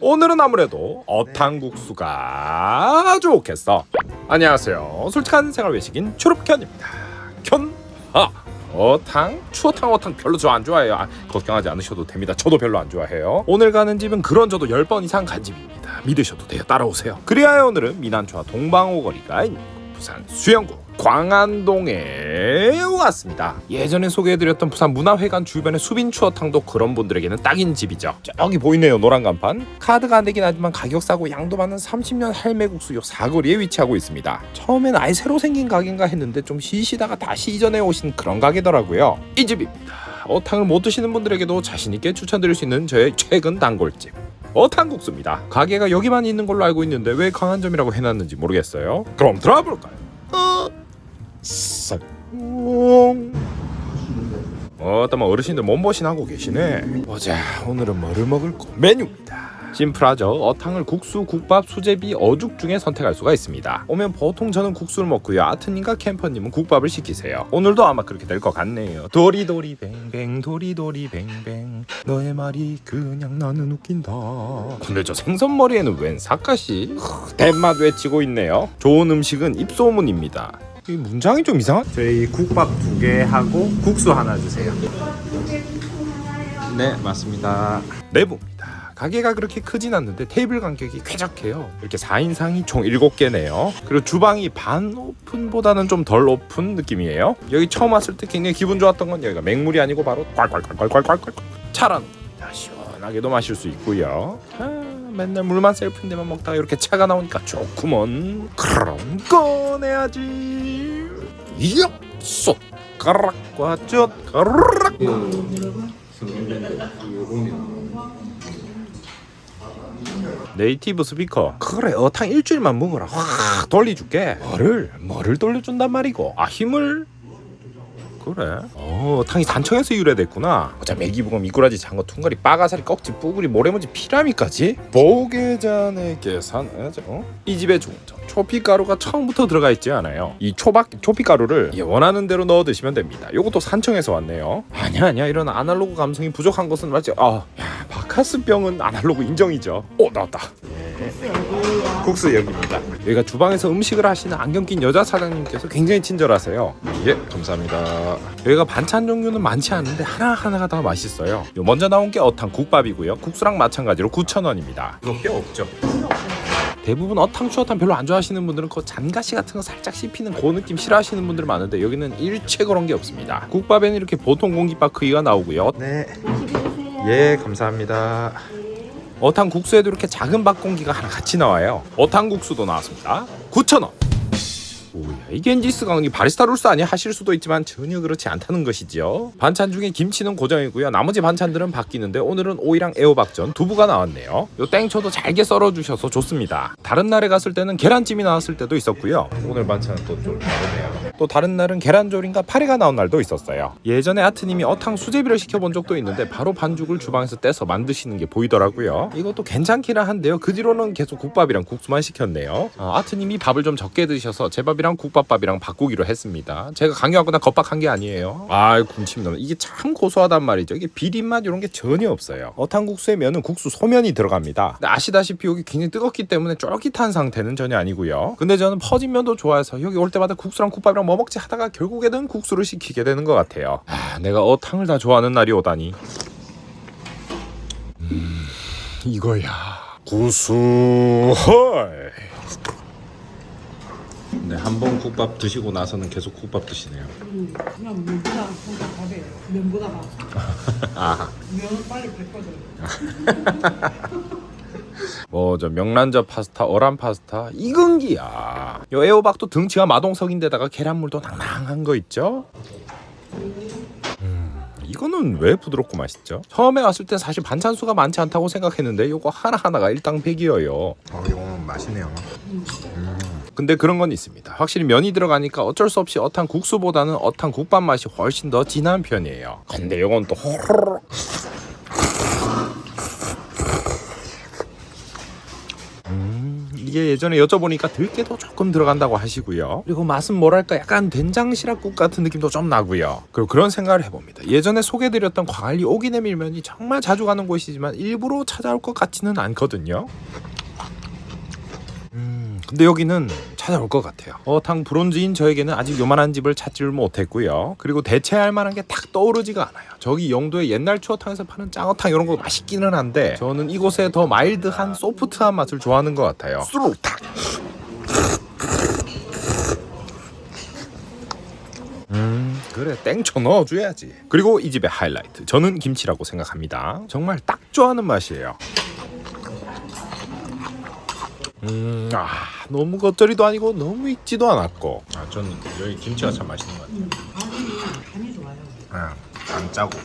오늘은 아무래도 어탕국수가 좋겠어. 안녕하세요. 솔직한 생활 외식인 초록견입니다. 견 하. 어탕? 추어탕 어탕 별로 저 안 좋아해요. 아, 걱정하지 않으셔도 됩니다. 저도 별로 안 좋아해요. 오늘 가는 집은 그런 저도 10번 이상 간 집입니다. 믿으셔도 돼요. 따라오세요. 그리하여 오늘은 미난초와 동방오거리가 있는 부산 수영구 광안동에 왔습니다. 예전에 소개해드렸던 부산 문화회관 주변의 수빈 추어탕도 그런 분들에게는 딱인 집이죠. 저기 보이네요 노란 간판. 카드가 안 되긴 하지만 가격 싸고 양도 많은 30년 할매국수 요 사거리에 위치하고 있습니다. 처음엔 아예 새로 생긴 가게인가 했는데 좀 쉬시다가 다시 이전에 오신 그런 가게더라고요. 이 집입니다. 어탕을 못 드시는 분들에게도 자신 있게 추천드릴 수 있는 저의 최근 단골집. 어탕국수입니다. 가게가 여기만 있는 걸로 알고 있는데 왜 강한점이라고 해놨는지 모르겠어요. 그럼 들어볼까요? 어, 싹. 어떤 뭐 어르신들 몸보신 하고 계시네. 보자 오늘은 뭐를 먹을까? 메뉴입니다. 심플하죠. 어탕을 국수, 국밥, 수제비, 어죽 중에 선택할 수가 있습니다. 오면 보통 저는 국수를 먹고요. 아트님과 캠퍼님은 국밥을 시키세요. 오늘도 아마 그렇게 될 것 같네요. 도리도리 뱅뱅 도리도리 뱅뱅 너의 말이 그냥 나는 웃긴다. 근데 저 생선 머리에는 웬 사카시? 대맛 외치고 있네요. 좋은 음식은 입소문입니다. 이 문장이 좀 이상한? 저희 국밥 두 개 하고 국수 하나 주세요. 네 맞습니다. 내부입니다. 가게가 그렇게 크진 않는데 테이블 간격이 쾌적해요. 이렇게 4인상이 총 7개네요. 그리고 주방이 반 오픈보다는 좀 덜 오픈 느낌이에요. 여기 처음 왔을 때 굉장히 기분 좋았던 건 여기가 맹물이 아니고 바로 콸콸콸콸콸콸콸. 차라노입니다 시원하게도 마실 수 있고요. 아, 맨날 물만 셀프인데만 먹다가 이렇게 차가 나오니까 좋구먼. 그럼 꺼내야지. 쏙! 가락과 젓 가락 네이티브 스피커. 그래 어탕 일주일만 먹어라 확 돌려줄게. 뭐를? 뭐를 돌려준단 말이고? 아 힘을 그래. 어 탕이 단청에서 유래됐구나. 어차 매기부금 미꾸라지 장어 퉁가리 빠가사리 꺽지 뿌구리 모래먼지 피라미까지? 보게잔의 계산 어? 이 집의 좋은 점 초피가루가 처음부터 들어가 있지 않아요. 이 초박 초피가루를 예, 원하는 대로 넣어 드시면 됩니다. 요것도 산청에서 왔네요. 아니야 아니야. 이런 아날로그 감성이 부족한 것은 맞지 아 야, 바카스병은 아날로그 인정이죠. 오 나왔다 국수 여기입니다. 여기가 주방에서 음식을 하시는 안경 낀 여자 사장님께서 굉장히 친절하세요. 예, 감사합니다. 여기가 반찬 종류는 많지 않은데 하나 하나가 다 맛있어요. 요 먼저 나온 게 어탕 국밥이고요. 국수랑 마찬가지로 9,000원입니다. 이거 뼈 없죠? 대부분 어탕 추어탕 별로 안 좋아하시는 분들은 그 잔가시 같은 거 살짝 씹히는 그 느낌 싫어하시는 분들 많은데 여기는 일체 그런 게 없습니다. 국밥에는 이렇게 보통 공깃밥 크기가 나오고요. 네. 예, 감사합니다. 어탕 국수에도 이렇게 작은 밥 공기가 하나 같이 나와요. 어탕 국수도 나왔습니다. 9,000원. 오야 이게 엔지스 강이 바리스타 룰스 아니야 하실 수도 있지만 전혀 그렇지 않다는 것이죠. 반찬 중에 김치는 고정이고요. 나머지 반찬들은 바뀌는데 오늘은 오이랑 애호박전 두부가 나왔네요. 요 땡초도 잘게 썰어 주셔서 좋습니다. 다른 날에 갔을 때는 계란찜이 나왔을 때도 있었고요. 오늘 반찬은 또 좀 다르네요. 또 다른 날은 계란조림과 파리가 나온 날도 있었어요. 예전에 아트님이 어탕 수제비를 시켜본 적도 있는데 바로 반죽을 주방에서 떼서 만드시는 게 보이더라고요. 이것도 괜찮기는 한데요. 그 뒤로는 계속 국밥이랑 국수만 시켰네요. 어, 아트님이 밥을 좀 적게 드셔서 제 밥이랑 국밥밥이랑 바꾸기로 했습니다. 제가 강요하거나 겁박한 게 아니에요. 아, 군침 넘어. 이게 참 고소하단 말이죠. 이게 비린맛 이런 게 전혀 없어요. 어탕국수에 면은 국수 소면이 들어갑니다. 아시다시피 여기 굉장히 뜨겁기 때문에 쫄깃한 상태는 전혀 아니고요. 근데 저는 퍼진 면도 좋아해서 여기 올 때마다 국수랑 국밥이랑 뭐 먹지 하다가 결국에는 국수를 시키게 되는 것 같아요. 아, 내가 어탕을 다 좋아하는 날이 오다니. 음, 이거야. 구수 헐. 네, 한 번 국밥 드시고 나서는 계속 국밥 드시네요. 그냥 면보다 밥에 면보다 밥. 아, 면은 빨리 뱉거든. 뭐 저 명란젓 파스타, 어란 파스타 이건기야. 요 애호박도 등치가 마동석인데다가 계란물도 낭낭한 거 있죠? 음, 이거는 왜 부드럽고 맛있죠? 처음에 왔을 땐 사실 반찬 수가 많지 않다고 생각했는데 요거 하나 하나가 일당백이어요. 어, 이거 맛있네요. 근데 그런 건 있습니다. 확실히 면이 들어가니까 어쩔 수 없이 어탕 국수보다는 어탕 국밥 맛이 훨씬 더 진한 편이에요. 근데 요건 또 호로록 이게 예전에 여쭤보니까 들깨도 조금 들어간다고 하시고요. 그리고 맛은 뭐랄까 약간 된장 시락국 같은 느낌도 좀 나고요. 그리고 그런 생각을 해봅니다. 예전에 소개드렸던 광안리 오기내 밀면이 정말 자주 가는 곳이지만 일부러 찾아올 것 같지는 않거든요. 음, 근데 여기는 찾아올 것 같아요. 어탕 브론즈인 저에게는 아직 요만한 집을 찾지를 못했고요. 그리고 대체할 만한 게 딱 떠오르지가 않아요. 저기 영도의 옛날 추어탕에서 파는 짱어탕 이런 거 맛있기는 한데 저는 이곳에 더 마일드한 소프트한 맛을 좋아하는 것 같아요. 수루탕. 음 그래 땡쳐 넣어줘야지 그리고 이 집의 하이라이트 저는 김치라고 생각합니다 정말 딱 좋아하는 맛이에요 음, 아, 너무 겉절이도 아니고 너무 익지도 않았고. 아 저는 여기 김치가 참 맛있는 것 같아요. 간이 좋아요. 아, 안 짜고.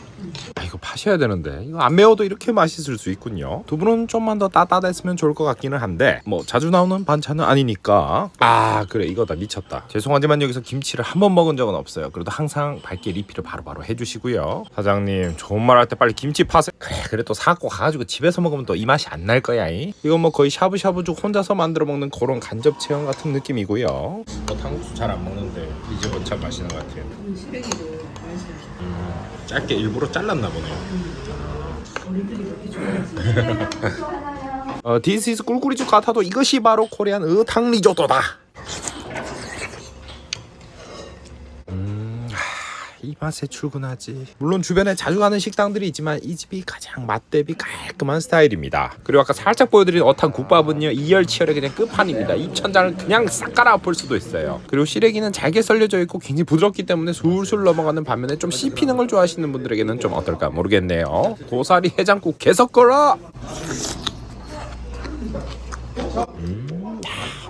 아, 이거 파셔야 되는데 이거 안 매워도 이렇게 맛있을 수 있군요. 두부는 좀만 더 따뜻했으면 좋을 것 같기는 한데 뭐 자주 나오는 반찬은 아니니까. 아 그래 이거다 미쳤다. 죄송하지만 여기서 김치를 한 번 먹은 적은 없어요. 그래도 항상 밝게 리필을 바로바로 해주시고요. 사장님 좋은 말 할 때 빨리 김치 파세요. 그래 그래 또 사갖고 가가지고 집에서 먹으면 또 이 맛이 안 날 거야. 이. 이건 뭐 거의 샤브샤브죽 혼자서 만들어 먹는 그런 간접 체험 같은 느낌이고요. 뭐 탕국수 잘안 먹는데 이 집은 참 맛있는 것 같아요. 음, 맛있어요. 짧게 일부러 잘랐나 보네요. 어린들이 그렇게 좋아하지. 어, This is 꿀꿀이죽 같아도 이것이 바로 코리안 의탕 리조또다. 음, 아, 이 맛에 출근하지. 물론 주변에 자주 가는 식당들이 있지만 이 집이 가장 맛 대비 깔끔한 스타일입니다. 그리고 아까 살짝 보여드린 어탕 국밥은요 이열치열의 그냥 끝판입니다. 입천장을 그냥 싹 갈아엎을 수도 있어요. 그리고 시래기는 잘게 썰려져 있고 굉장히 부드럽기 때문에 술술 넘어가는 반면에 좀 씹히는 걸 좋아하시는 분들에게는 좀 어떨까 모르겠네요. 고사리 해장국 계속 걸어.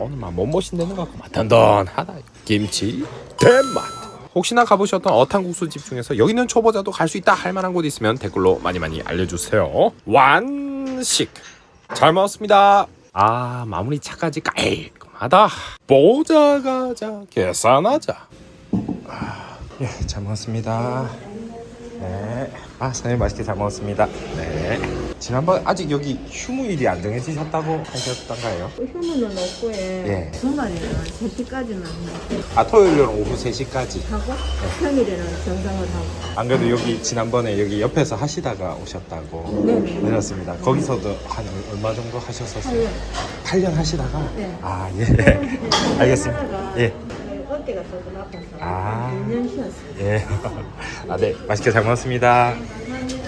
오늘만 몸보신 되는 것 같고 단단하다 김치 대맛 혹시나 가보셨던 어탕국수 집 중에서 여기는 초보자도 갈 수 있다 할 만한 곳 있으면 댓글로 많이 많이 알려주세요 완식 잘 먹었습니다 아 마무리 차까지 깔끔하다 보자 가자 계산하자 예, 잘 먹었습니다. 네. 아, 사장님 맛있게 잘 먹었습니다. 네. 지난번 아직 여기 휴무일이 안 정해지셨다고 하셨던가요? 휴무는 없고 예. 예. 주말에는 3시까지는 하고 아, 토요일은 오후 3시까지. 평일에는 정상을 하고 안 그래도 여기 지난번에 여기 옆에서 하시다가 오셨다고 네네. 들었습니다. 거기서도 한 얼마 정도 하셨었어요? 8년 8년 하시다가? 네. 아, 예. 알겠습니다. 예. 네, 어깨가 조금 아파서 아. 2년 쉬었어요 예. 아, 네. 맛있게 잘 먹었습니다.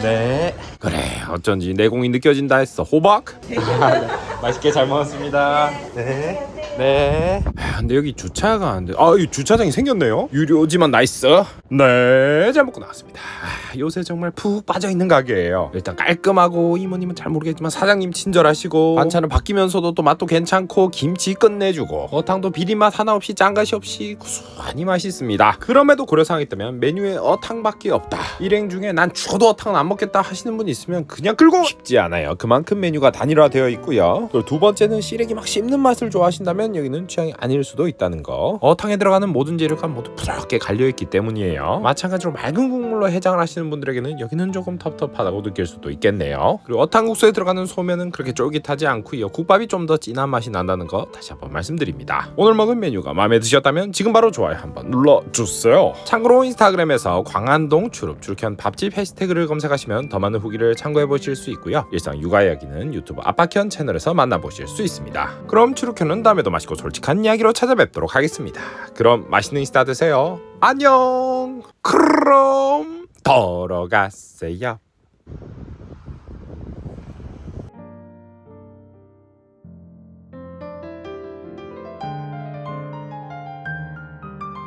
네. 그래 어쩐지 내공이 느껴진다 했어 호박 맛있게 잘 먹었습니다. 네. 네. 아, 근데 여기 주차가 안 돼. 아, 이 주차장이 생겼네요. 유료지만 나이스. 네, 잘 먹고 나왔습니다. 아, 요새 정말 푹 빠져 있는 가게예요. 일단 깔끔하고 이모님은 잘 모르겠지만 사장님 친절하시고 반찬은 바뀌면서도 또 맛도 괜찮고 김치 끝내주고 어탕도 비린맛 하나 없이 짠가시 없이 구수하니 맛있습니다. 그럼에도 고려사항이 있다면 메뉴에 어탕밖에 없다. 일행 중에 난 죽어도 어탕은 안 먹겠다 하시는 분 있으면 그냥 끌고 쉽지 않아요. 그만큼 메뉴가 단일화되어 있고요. 그리고 두 번째는 시래기 막 씹는 맛을 좋아하신다면 여기는 취향이 아닐 수도 있다는 거. 어탕에 들어가는 모든 재료가 모두 부드럽게 갈려 있기 때문이에요. 마찬가지로 맑은 국물로 해장을 하시는 분들에게는 여기는 조금 텁텁하다고 느낄 수도 있겠네요. 그리고 어탕국수에 들어가는 소면은 그렇게 쫄깃하지 않고요. 국밥이 좀 더 진한 맛이 난다는 거 다시 한번 말씀드립니다. 오늘 먹은 메뉴가 마음에 드셨다면 지금 바로 좋아요 한번 눌러주세요. 참고로 인스타그램에서 광안동 추룹추룩현 밥집 해시태그를 검색하시면 더 많은 후기를 참고해 보실 수 있고요. 일상 육아 이야기는 유튜브 아빠현 채널에서 만나보실 수 있습니다. 그럼 추룩현은 다음에도 맛있고 솔직한 이야기로 찾아뵙도록 하겠습니다. 그럼 맛있는 인스타 되세요. 안녕. 그럼 돌아가세요.